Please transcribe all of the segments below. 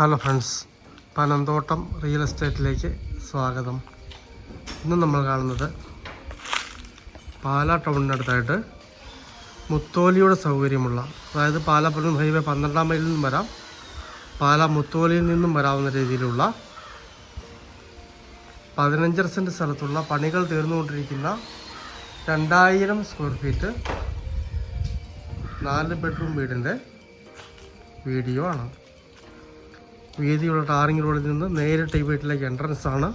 Hello friends Panamthottam real എസ്റ്റേറ്റിലേക്ക് സ്വാഗതം. ഇന്ന് നമ്മൾ കാണുന്നത് പാലാ ടൗണിനടുത്തായിട്ട് മുത്തോലിയുടെ സൗകര്യമുള്ള അതായത് പാലാപ്പുറം ഹൈവേ പന്ത്രണ്ടാം മൈലിൽ നിന്നും വരാം. പാല മുത്തോലിയിൽ നിന്നും വരാവുന്ന രീതിയിലുള്ള പതിനഞ്ചര സെന്റ് സ്ഥലത്തുള്ള പണികൾ തീർന്നുകൊണ്ടിരിക്കുന്ന രണ്ടായിരം സ്ക്വയർ ഫീറ്റ് നാല് ബെഡ്റൂം വീടിന്റെ വീഡിയോ ആണ്. വീതിയുള്ള ടാറിംഗ് റോഡിൽ നിന്ന് നേരിട്ട് ഈ വീട്ടിലേക്ക് എൻട്രൻസ് ആണ്.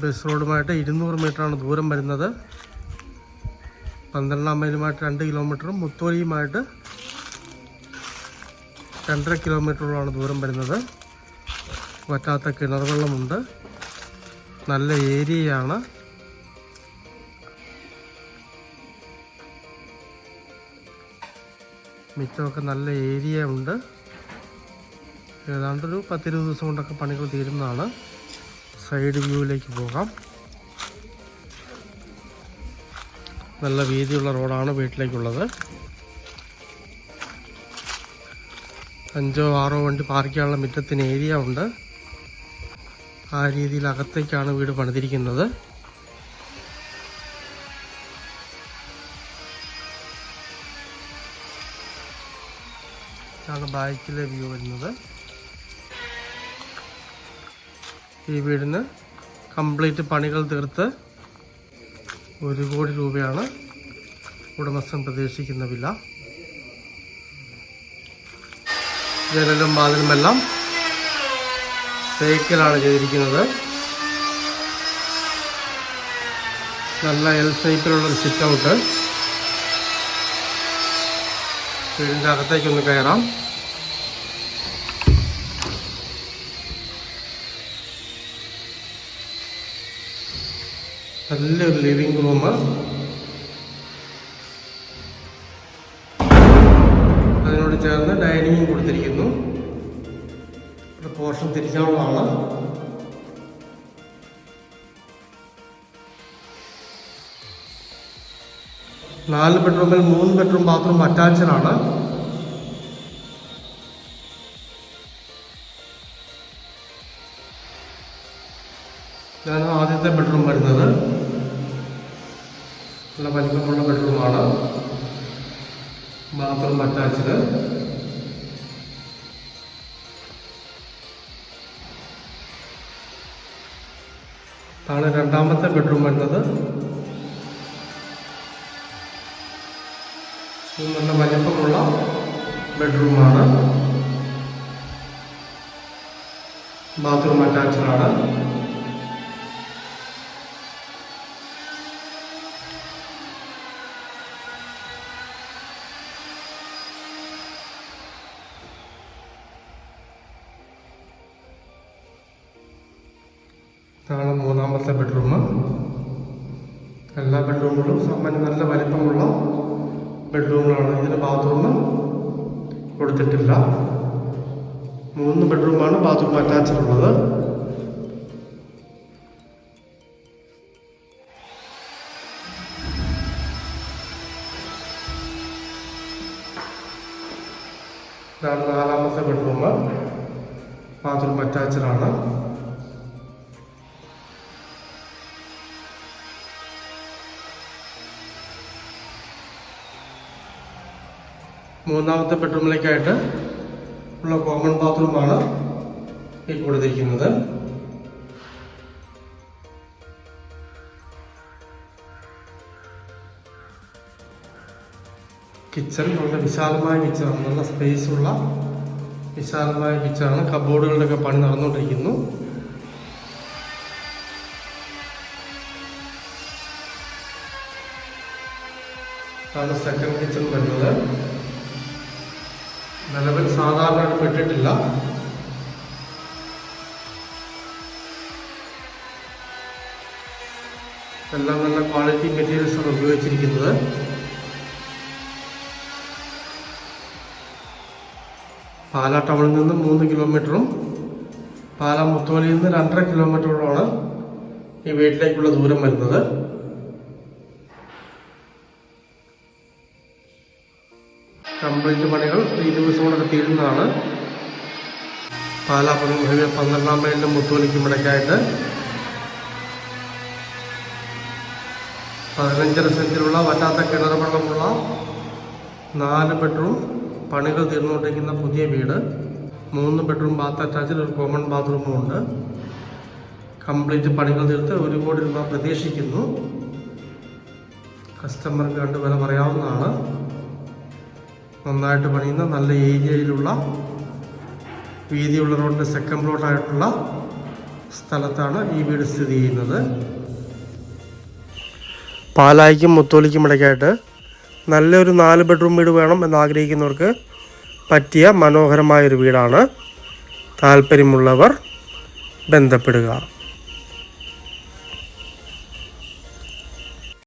ബസ് റോഡുമായിട്ട് ഇരുന്നൂറ് ആണ് ദൂരം വരുന്നത്. പന്ത്രണ്ടാം മൈലുമായിട്ട് രണ്ട് കിലോമീറ്ററും മുത്തോലിയുമായിട്ട് രണ്ടര കിലോമീറ്ററോളാണ് ദൂരം വരുന്നത്. വറ്റാത്ത കിണർ വെള്ളമുണ്ട് നല്ല ഏരിയയാണ്. മിച്ചമൊക്കെ നല്ല ഏരിയ ഉണ്ട് ഏതാണ്ടൊരു പത്തിരുപത് ദിവസം കൊണ്ടൊക്കെ പണികൾ തീരുന്നതാണ്. സൈഡ് വ്യൂവിലേക്ക് പോകാം. നല്ല വീതിയുള്ള റോഡാണ് വീട്ടിലേക്കുള്ളത്. അഞ്ചോ ആറോ വണ്ടി പാർക്ക് ചെയ്യാനുള്ള മുറ്റത്തിന് ഏരിയ ഉണ്ട്. ആ രീതിയിൽ അകത്തേക്കാണ് വീട് പണിതിരിക്കുന്നത്. ബാക്കിലെ വ്യൂ വരുന്നത്. ഈ വീടിന് കംപ്ലീറ്റ് പണികൾ തീർത്ത് ഒരു കോടി രൂപയാണ് ഉടമസ്ഥൻ പ്രതീക്ഷിക്കുന്ന വില. ജനലും വാതിലുമെല്ലാം തേക്കിലാണ് ചെയ്തിരിക്കുന്നത്. നല്ല എൽ ഷേപ്പിലുള്ളൊരു സിറ്റ് ഔട്ട് വീടിന്റെ അകത്തേക്കൊന്ന് കയറാം. നല്ലൊരു ലിവിങ് റൂം അതിനോട് ചേർന്ന് ഡൈനിങ്ങും കൊടുത്തിരിക്കുന്നു. പോർഷൻ തിരിച്ചാണുള്ളതാണ് നാല് ബെഡ്റൂമിൽ മൂന്ന് ബെഡ്റൂം ബാത്റൂം അറ്റാച്ച്ഡ് ആണ്. ഇതാണ് ആദ്യത്തെ ബെഡ്റൂം വരുന്നത്. നല്ല വലിപ്പമുള്ള ബെഡ്റൂമാണ് ബാത്റൂം അറ്റാച്ച്ഡ് ആണ് രണ്ടാമത്തെ ബെഡ്റൂം വരുന്നത്. നല്ല വലിപ്പമുള്ള ബെഡ്റൂമാണ് ബാത്റൂം അറ്റാച്ച്ഡ് ആണ്. ഇതാണ് മൂന്നാമത്തെ ബെഡ്റൂം എല്ലാ ബെഡ്റൂമുകളും സാമാന്യം നല്ല വലിപ്പമുള്ള ബെഡ്റൂമുകളാണ് ഇതിന് ബാത്റൂം കൊടുത്തിട്ടില്ല. മൂന്ന് ബെഡ്റൂമാണ് ബാത്റൂം അറ്റാച്ച്ഡ് ഉള്ളത്. ഇതാണ് നാലാമത്തെ ബെഡ്റൂം ബാത്റൂം അറ്റാച്ച്ഡ് ആണ്. മൂന്നാമത്തെ ബെഡ്റൂമിലേക്കായിട്ട് ഉള്ള കോമൺ ബാത്റൂമാണ് ഈ കൊടുത്തിരിക്കുന്നത്. കിച്ചൺ വളരെ വിശാലമായ കിച്ചണാണ്. നല്ല സ്പേസ് ഉള്ള വിശാലമായ കിച്ചണാണ്. കബോർഡുകളുടെയൊക്കെ പണി നടന്നുകൊണ്ടിരിക്കുന്നു. സെക്കൻഡ് കിച്ചൺ വരുന്നത്. നിലവിൽ സാധാരണ പെട്ടിട്ടില്ല. എല്ലാം നല്ല ക്വാളിറ്റി മെറ്റീരിയൽസ് ആണ് ഉപയോഗിച്ചിരിക്കുന്നത്. പാലാ ടൗണിൽ നിന്ന് മൂന്ന് കിലോമീറ്ററും പാലാ മുത്തോലിയിൽ നിന്ന് രണ്ടര കിലോമീറ്ററോളമാണ് ഈ വീട്ടിലേക്കുള്ള ദൂരം വരുന്നത്. കംപ്ലീറ്റ് പണികൾ ഈ ദിവസം കൊണ്ടൊക്കെ തീരുന്നതാണ്. പാലാ ഹൈവേ പന്ത്രണ്ടാം മൈലിനും മുത്തോലിക്കും ഇടയ്ക്കായിട്ട് പതിനഞ്ചര സെന്റിലുള്ള വറ്റാത്ത കിണർ വെള്ളമുള്ള നാല് ബെഡ്റൂം പണികൾ തീർന്നുകൊണ്ടിരിക്കുന്ന പുതിയ വീട്. മൂന്ന് ബെഡ്റൂം ബാത്ത് അറ്റാച്ചിൽ ഒരു കോമൺ ബാത്റൂമും ഉണ്ട്. കംപ്ലീറ്റ് പണികൾ തീർത്ത് ഒരു കോടി രൂപ പ്രതീക്ഷിക്കുന്നു. കസ്റ്റമർക്ക് കണ്ട് വില പറയാവുന്നതാണ്. നന്നായിട്ട് പണിയുന്ന നല്ല ഏരിയയിലുള്ള വീതിയുള്ള റോഡിന്റെ സെക്കൻഡ് പ്ലോട്ടായിട്ടുള്ള സ്ഥലത്താണ് ഈ വീട് സ്ഥിതി ചെയ്യുന്നത്. പാലായിക്കും മുത്തോലിക്കും ഇടയ്ക്കായിട്ട് നല്ലൊരു നാല് ബെഡ്റൂം വീട് വേണം എന്ന് ആഗ്രഹിക്കുന്നവർക്ക് പറ്റിയ മനോഹരമായൊരു വീടാണ്. താല്പര്യമുള്ളവർ ബന്ധപ്പെടുക.